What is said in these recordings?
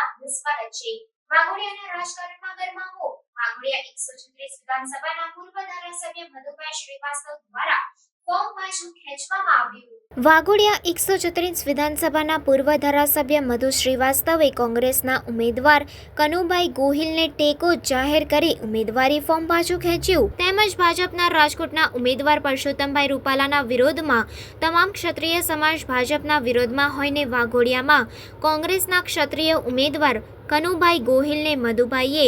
આપનું સ્વાગત છે. વાઘોડિયાના રાજકારણમાં ગરમાવો વાઘોડિયા એકસો છત્રીસ વિધાનસભાના પૂર્વ ધારાસભ્ય મધુભાઈ શ્રીવાસ્તવ દ્વારા ફોર્મ પાછું ખેંચવામાં આવ્યું. વાઘોડિયા એકસો છત્રીસ વિધાનસભાના પૂર્વ ધારાસભ્ય મધુ શ્રીવાસ્તવે કોંગ્રેસના ઉમેદવાર કનુભાઈ ગોહિલને ટેકો જાહેર કરી ઉમેદવારી ફોર્મ પાછું ખેંચ્યું. તેમજ ભાજપના રાજકોટના ઉમેદવાર પરસોત્તમભાઈ રૂપાલાના વિરોધમાં તમામ ક્ષત્રિય સમાજ ભાજપના વિરોધમાં હોઈને વાઘોડિયામાં કોંગ્રેસના ક્ષત્રિય ઉમેદવાર કનુભાઈ ગોહિલને મધુભાઈએ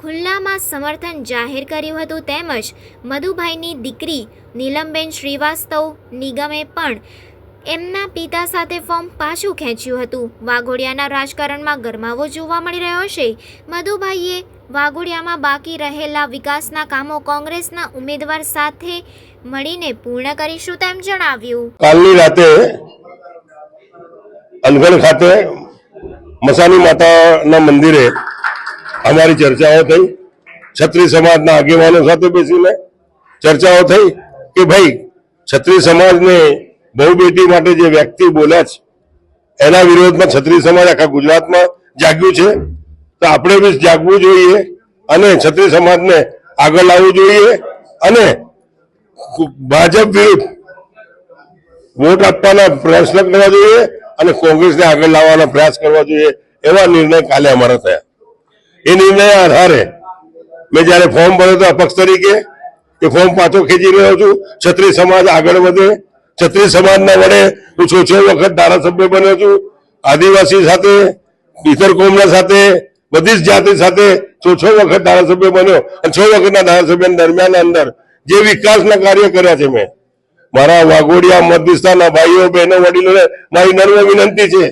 ખુલ્લામાં સમર્થન જાહેર કર્યું હતું તેમજ મધુભાઈની દીકરી નીલમબેન શ્રીવાસ્તવ નિગમે પણ એમના પિતા સાથે ફોર્મ પાછું ખેંચ્યું હતું. વાઘોડિયાના રાજકારણમાં ગરમાવો જોવા મળી રહ્યો છે. મધુભાઈએ વાઘોડિયામાં બાકી રહેલા વિકાસના કામો કોંગ્રેસના ઉમેદવાર સાથે મળીને પૂર્ણ કરીશું તેમ જણાવ્યું. કાલની રાતે અનગઢ ખાતે મસાની માતાના મંદિરે અમારી ચર્ચાઓ થઈ. છત્રી સમાજના આગેવાનો સાથે બેસીને ચર્ચાઓ થઈ કે ભાઈ છત્રી સમાજને બહુ બેટી માટે જે વ્યક્તિ બોલ્યા છે, એના વિરોધમાં છત્રી સમાજ આખા ગુજરાતમાં જાગ્યું છે. તો આપણે બી જાગવું જોઈએ અને છત્રી સમાજને આગળ લાવવું જોઈએ અને ભાજપ વિરુદ્ધ વોટ આપવાના પ્રયત્ન કરવા જોઈએ. અને કોંગ્રેસને આગળ લાવવાનો પ્રયાસ કરવા જોઈએ, એવા નિર્ણય કાલે અમારા થયા. એ નિર્ણય આધારે મેં જયારે ફોર્મ ભર્યો હતો અપક્ષ તરીકે, એ ફોર્મ પાછો ખેંચી રહ્યો છું. ક્ષત્રિય સમાજ આગળ વધે. ક્ષત્રિય સમાજના વડે હું છોછે વખત ધારાસભ્ય બન્યો છું. આદિવાસી સાથે, ઇતર કોમના સાથે, બધી જ જાતિ સાથે છો છ વખત ધારાસભ્ય બન્યો. અને છ વખતના ધારાસભ્ય દરમિયાન અંદર જે વિકાસના કાર્ય કર્યા છે મેં મારા વાઘોડિયા મત ભાઈઓ, બહેનો, વડીલોને મારી નર્મ વિનંતી છે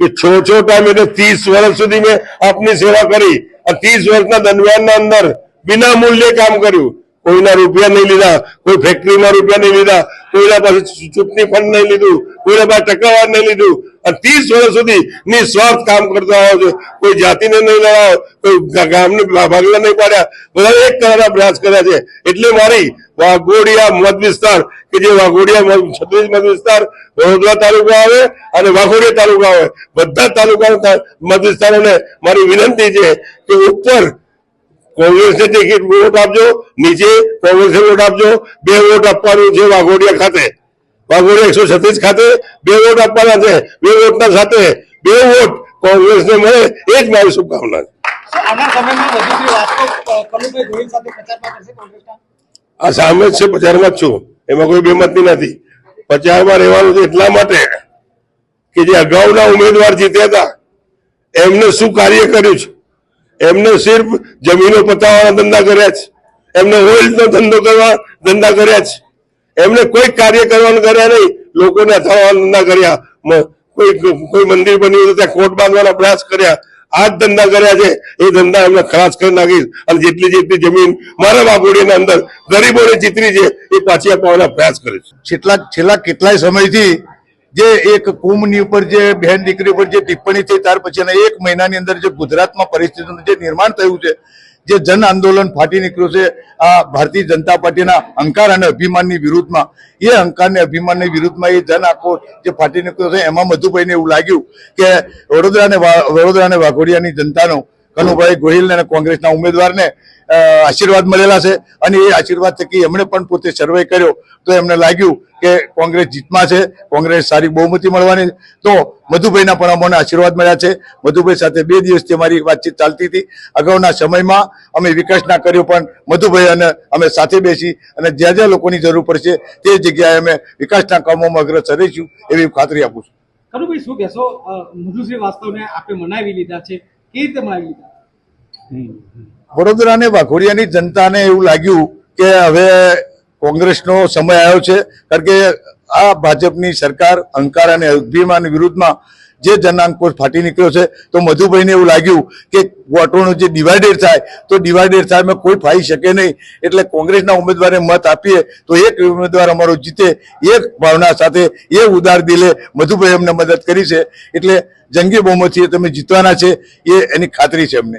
કે છો છો ટાઈમ એટલે ત્રીસ વર્ષ સુધી મેં આપની સેવા કરી આ ત્રીસ વર્ષના દરમિયાનના અંદર વિના મૂલ્યે કામ કર્યું. કોઈના રૂપિયા નહીં લીધા, કોઈ ફેક્ટરીમાં રૂપિયા નહીં લીધા, કોઈના પાસે ચૂંટણી ફંડ નહીં લીધું, કોઈના પાસે ટકાવાર નહીં લીધું. અને ત્રીસ વર્ષ સુધી નિસ્વાર્થ કામ કરતો આવ્યો છે. કોઈ જાતિને નહીં લડાયો કોઈ ગામને ભાગલા નહીં પાડ્યા. બધા એક કરવાના પ્રયાસ કર્યા છે. એટલે મારી વાઘોડિયા મત વિસ્તાર કે જે વાઘોડિયા છત્રીસ મત વિસ્તાર વડોદરા તાલુકો આવે અને વાઘોડિયા તાલુકો આવે. બધા તાલુકા મત વિસ્તારોને મારી વિનંતી છે કે ઉપર કોંગ્રેસને ટિકિટ વોટ આપજો નીચે કોંગ્રેસને વોટ આપજો બે વોટ આપવાનું છે વાઘોડિયા ખાતે. વાઘોડિયા એકસો છત્રીસ ખાતે બે વોટ આપવાના છે. બે વોટના સાથે બે વોટ કોંગ્રેસને મળે એ જ મારી શુભકામના છે. આના સમયમાં વધુ વાત અ, કનુભાઈ ગોહિલ સાથે પ્રચારમાં કરશે કોંગ્રેસના. આ સામે જ છે, બજારમાં જ છું. એમાં કોઈ બેમતી નથી. પ્રચારમાં રહેવાનું છે એટલા માટે કે જે અગાઉના ઉમેદવાર જીત્યા હતા, એમને શું કાર્ય કર્યું છે? એમને સિર્ફ જમીનો પતાવવાના ધંધા કર્યા છે. એમને ઓઇલનો ધંધો કરવા ધંધા કર્યા છે. એમને કોઈ કાર્ય કરવાનું કર્યા નહીં. લોકોને અથડાવવાના ધંધા કર્યા. કોઈ કોઈ મંદિર બન્યું ત્યાં કોટ બાંધવાના પ્રયાસ કર્યા. આ જ ધંધા કર્યા છે, એ ધંધા એમને ખલાસ કરી નાખીશ. અને જેટલી જેટલી જમીન મારા વાઘોડીના અંદર ગરીબોને ચિતરી છે, એ પાછી આપવાનો પ્રયાસ કરીશ છેલ્લા છેલ્લા કેટલાય સમયથી જે એક કુંભની ઉપર જે બહેન દીકરી ઉપર જે ટિપ્પણી થઈ, ત્યાર પછીના એક મહિનાની અંદર જે ગુજરાતમાં પરિસ્થિતિનું જે નિર્માણ થયું છે જે જન આંદોલન ફાટી નીકળ્યું છે, આ ભારતીય જનતા પાર્ટીના અહંકાર અને અભિમાનની વિરુદ્ધમાં. એ અહંકાર અને અભિમાનની વિરુદ્ધમાં એ જન આખો જે ફાટી નીકળ્યો છે, એમાં મધુભાઈને એવું લાગ્યું કે વડોદરા અને વડોદરા અને વાઘોડિયાની જનતાનો, કનુભાઈ ગોહિલ અને કોંગ્રેસના ઉમેદવારને આશીર્વાદ મળેલા છે અને એ આશીર્વાદ થકી એમણે પણ પોતે સર્વે કર્યો. તો એમને લાગ્યું કે કોંગ્રેસ જીતમાં છે કોંગ્રેસ સારી બહુમતી મળવાની. તો મધુભાઈના પણ અમને આશીર્વાદ મળ્યા છે. મધુભાઈ સાથે બે દિવસથી અમારી વાતચીત ચાલતી હતી. અગાઉના સમયમાં અમે વિકાસના કર્યો પણ મધુભાઈ અને અમે સાથે બેસી અને જ્યાં જ્યાં લોકોની જરૂર પડશે તે જગ્યાએ અમે વિકાસના કામોમાં અગ્રસર રહીશું એવી ખાતરી આપું છું. કનુભાઈ શું કહેશો? મધુશ્રી વાસ્તવને આપે મનાવી લીધા છે કેવી રીતે મનાવી લીધા? વડોદરા અને વાઘોડિયાની જનતાને એવું લાગ્યું કે હવે કોંગ્રેસનો સમય આવ્યો છે, કારણ કે આ ભાજપની સરકાર અહંકાર અને અભિમાન વિરુદ્ધમાં જે જનાંકોશ ફાટી નીકળ્યો છે, તો મધુભાઈને એવું લાગ્યું કે વોટોનું જે ડિવાઇડેડ થાય, તો ડિવાઇડેડ અમે કોઈ ફાઈ શકે નહીં. એટલે કોંગ્રેસના ઉમેદવારને મત આપીએ, તો એક ઉમેદવાર અમારો જીતે, એક ભાવના સાથે, એ ઉદાર દિલે મધુભાઈ અમને મદદ કરી છે. એટલે જંગી બહુમતીએ તમે જીતવાના છે, એ એની ખાતરી છે અમને.